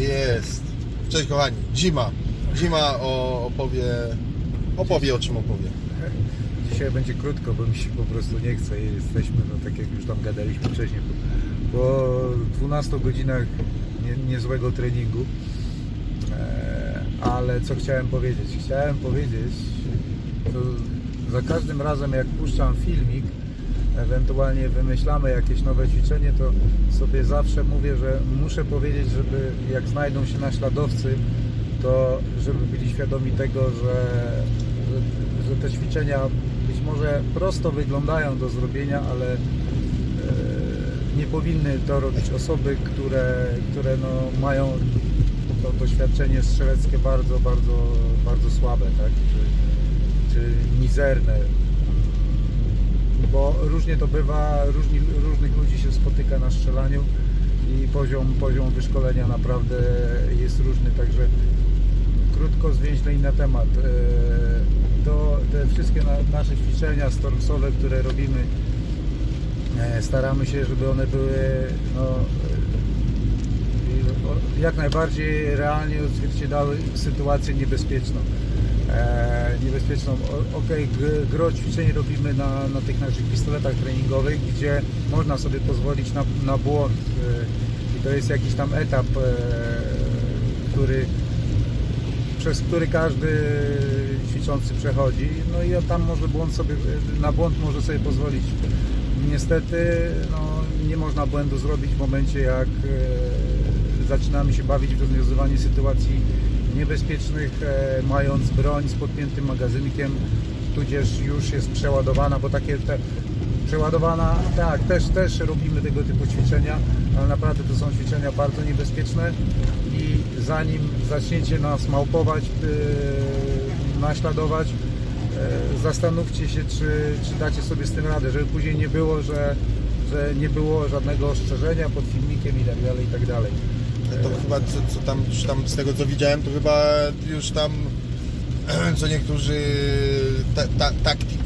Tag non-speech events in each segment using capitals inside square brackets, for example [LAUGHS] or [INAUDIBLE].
Jest. Cześć kochani. Zima. Zima opowie, opowie o czym opowie. Dzisiaj będzie krótko, bo mi się po prostu nie chce. Jesteśmy, no tak jak już tam gadaliśmy wcześniej, po, po 12 godzinach nie, niezłego treningu. E, ale co chciałem powiedzieć? Chciałem powiedzieć, to za każdym razem jak puszczam filmik, ewentualnie wymyślamy jakieś nowe ćwiczenie, to sobie zawsze mówię, że muszę powiedzieć, żeby jak znajdą się naśladowcy, to żeby byli świadomi tego, że, że, że te ćwiczenia być może prosto wyglądają do zrobienia, ale e, nie powinny to robić osoby, które, które no, mają to doświadczenie strzeleckie bardzo, bardzo, bardzo słabe, tak? czy, czy mizerne. Bo różnie to bywa, różni, różnych ludzi się spotyka na strzelaniu i poziom, poziom wyszkolenia naprawdę jest różny, także krótko, zwięźle i na temat. E, To te wszystkie na- nasze ćwiczenia stormsowe, które robimy, e, staramy się, żeby one były no, e, jak najbardziej realnie odzwierciedlały sytuację niebezpieczną. E, niebezpieczną. Okej, g- gro ćwiczeń robimy na, na tych naszych pistoletach treningowych, gdzie można sobie pozwolić na, na błąd. E, I to jest jakiś tam etap, e, który przez który każdy ćwiczący przechodzi. No i tam może błąd sobie, na błąd może sobie pozwolić. Niestety no, nie można błędu zrobić w momencie jak zaczynamy się bawić w rozwiązywanie sytuacji niebezpiecznych, e, mając broń z podpiętym magazynkiem, tudzież już jest przeładowana, bo takie te przeładowana, tak, też, też robimy tego typu ćwiczenia, ale naprawdę to są ćwiczenia bardzo niebezpieczne i zanim zaczniecie nas małpować, yy, naśladować, yy, zastanówcie się, czy, czy dacie sobie z tym radę, żeby później nie było, że, że nie było żadnego ostrzeżenia pod filmikiem i tak dalej, i tak dalej. To chyba co, co tam, już tam z tego co widziałem, to chyba już tam [CLEARS THROAT] co niektórzy ta, ta, tactical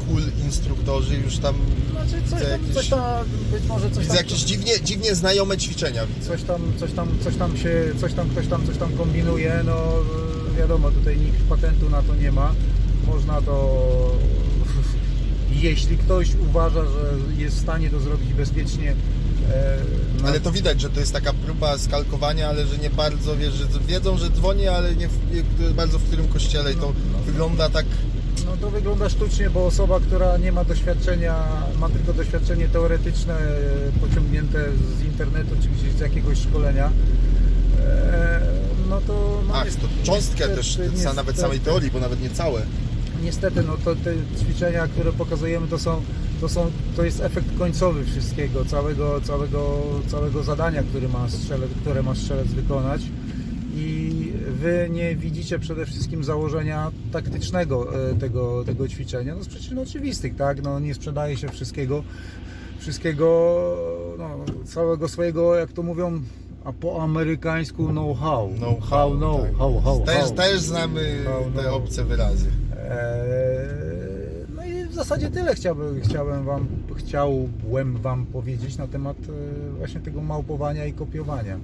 instruktorzy już tam Znaczy coś tam, jakieś, coś tam być może coś tam, jakieś dziwnie, dziwnie znajome ćwiczenia widzę. coś tam, coś tam, coś tam się, coś tam, ktoś tam coś tam kombinuje, no wiadomo, tutaj nikt patentu na to nie ma. Można to, [LAUGHS] jeśli ktoś uważa, że jest w stanie to zrobić bezpiecznie, no, Ale to widać, że to jest taka próba skalkowania, ale że nie bardzo wiesz, że wiedzą, że dzwoni, ale nie, w, nie bardzo w którym kościele i to wygląda tak no to wygląda sztucznie, bo osoba, która nie ma doświadczenia, ma tylko doświadczenie teoretyczne e, pociągnięte z internetu czy gdzieś z jakiegoś szkolenia, e, no to... No Ach, to cząstkę niestety- też, te- nawet niestety- samej teorii, bo nawet nie całe. Niestety, no to te ćwiczenia, które pokazujemy, to są, to są, to jest efekt końcowy wszystkiego, całego, całego, całego zadania, który ma strzelec, które ma strzelec wykonać. I wy nie widzicie przede wszystkim założenia taktycznego e, tego, tego ćwiczenia, no z przyczyn oczywistych, tak? No nie sprzedaje się wszystkiego, wszystkiego, no, całego swojego, jak to mówią, a po amerykańsku know-how. Know-how, how, know, tak. how, how, Też, też znamy How, te no. obce wyrazy. Eee, w zasadzie tyle chciałbym, chciałem wam, chciałbym wam powiedzieć na temat e, właśnie tego małpowania i kopiowania.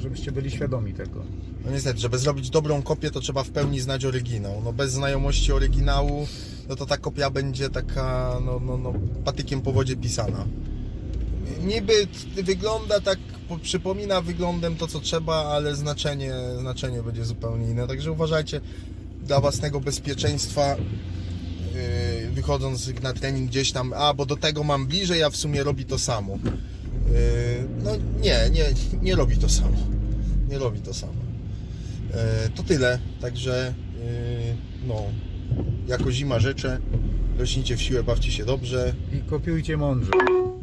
Żebyście byli świadomi tego. No niestety, żeby zrobić dobrą kopię, to trzeba w pełni znać oryginał. No bez znajomości oryginału, no to ta kopia będzie taka, no, no, no patykiem po wodzie pisana. Niby wygląda tak, po- przypomina wyglądem to, co trzeba, ale znaczenie, znaczenie będzie zupełnie inne. Także uważajcie dla własnego bezpieczeństwa, wychodząc na trening gdzieś tam, a bo do tego mam bliżej, a w sumie robi to samo. Yy, no nie, nie, nie robi to samo. Nie robi to samo. E, To tyle, także no, jako zima życzę, rośnijcie w siłę, bawcie się dobrze, I kopiujcie mądrze.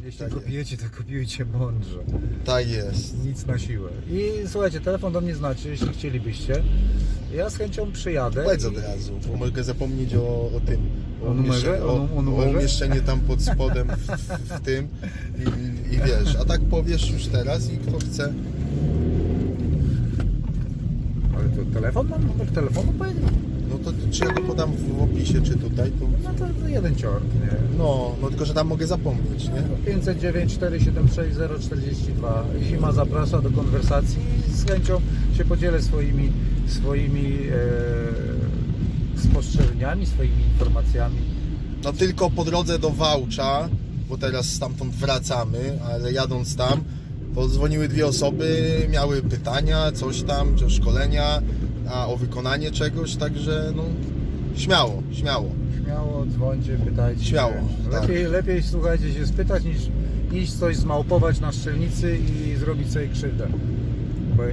Jeśli Tak kopiujecie, to kopiujcie mądrze. tak jest. Nic na siłę. I słuchajcie, telefon do mnie znacie, jeśli chcielibyście. Ja z chęcią przyjadę. Powiedz od razu, bo mogę zapomnieć o, o tym. O numerze? umieszczeniu- O o numerze? umieszczenie tam pod [LAUGHS] spodem w, w tym i, i wiesz, a tak powiesz już teraz i kto chce, Ale to telefon mam? Numer telefonu powiedzieć? No to czy ja go podam w, opisie, czy tutaj, to... No to jeden ciork, nie? No, no tylko, że tam mogę zapomnieć, nie? 509 476 042. Zima zaprasza do konwersacji i z chęcią się podzielę swoimi, swoimi e, spostrzeżeniami, swoimi informacjami. No tylko po drodze do Wałcza, bo teraz stamtąd wracamy, ale jadąc tam, to dzwoniły dwie osoby, miały pytania, coś tam, czy szkolenia, a o wykonanie czegoś, także no śmiało, śmiało. Śmiało dzwońcie, pytajcie. Śmiało, tak. Lepiej, lepiej słuchajcie się spytać niż, niż coś zmałpować na szczelnicy i zrobić sobie krzywdę. Bo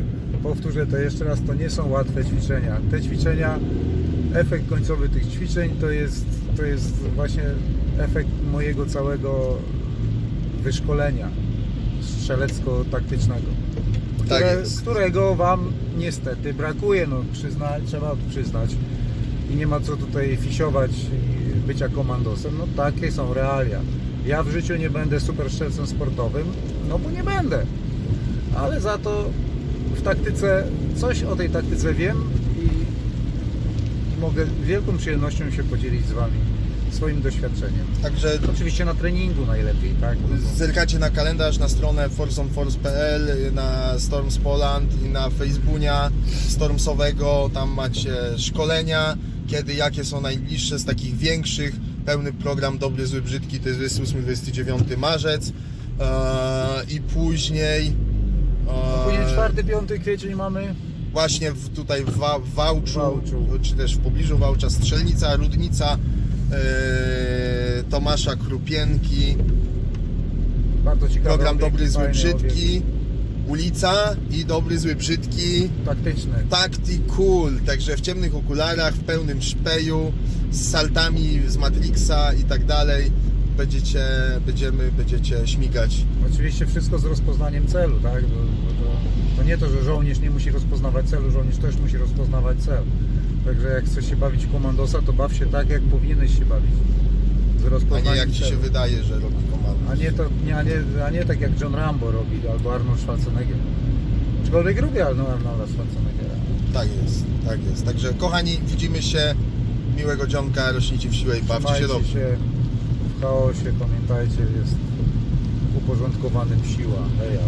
powtórzę to jeszcze raz, to nie są łatwe ćwiczenia. Te ćwiczenia, efekt końcowy tych ćwiczeń to jest, to jest właśnie efekt mojego całego wyszkolenia strzelecko-taktycznego. Tak które, jest. którego Wam niestety brakuje, no przyzna, trzeba przyznać i nie ma co tutaj fisiować bycia komandosem, no takie są realia. Ja w życiu nie będę super strzelcem sportowym, no bo nie będę, ale za to w taktyce, coś o tej taktyce wiem i, i mogę wielką przyjemnością się podzielić z Wami swoim doświadczeniem. Także Oczywiście na treningu najlepiej, tak? No zerkacie na kalendarz, na stronę forsonforce.pl, na Storms Poland i na Facebooka Stormsowego, tam macie szkolenia, kiedy, jakie są najbliższe z takich większych, pełny program Dobry, Zły, Brzydki, to jest 28-29 marzec eee, i później eee, Później 4-5 kwiecień mamy właśnie w, tutaj w, Wa- w Wałczu, Wałczu. czy też w pobliżu Wałcza Strzelnica, Rudnica Tomasza Krupienki. Bardzo ciekawy program obiekt, Dobry, Zły, fajny Brzydki. ulica i Dobry, Zły, Brzydki. Obiekt, Taktyczny. Tactical, także w ciemnych okularach, w pełnym szpeju z saltami z Matrixa i tak dalej. Będziecie, będziemy, będziecie śmigać. Oczywiście wszystko z rozpoznaniem celu, tak? Bo, nie to, że żołnierz nie musi rozpoznawać celu, żołnierz też musi rozpoznawać cel. Także jak chcesz się bawić komandosa, to baw się tak, jak powinieneś się bawić. Z a nie jak ci celu. się wydaje, że robi komando. A nie, to, nie, a, nie, a nie tak jak John Rambo robi, albo Arnold Schwarzenegger. Aczkolwiek lubię Arno- Arnolda Schwarzeneggera. Tak jest, tak jest. Także kochani, widzimy się. Miłego dzionka, rośnijcie w siłę i bawcie się dobrze. się w chaosie, pamiętajcie, jest uporządkowanym siła. Heja.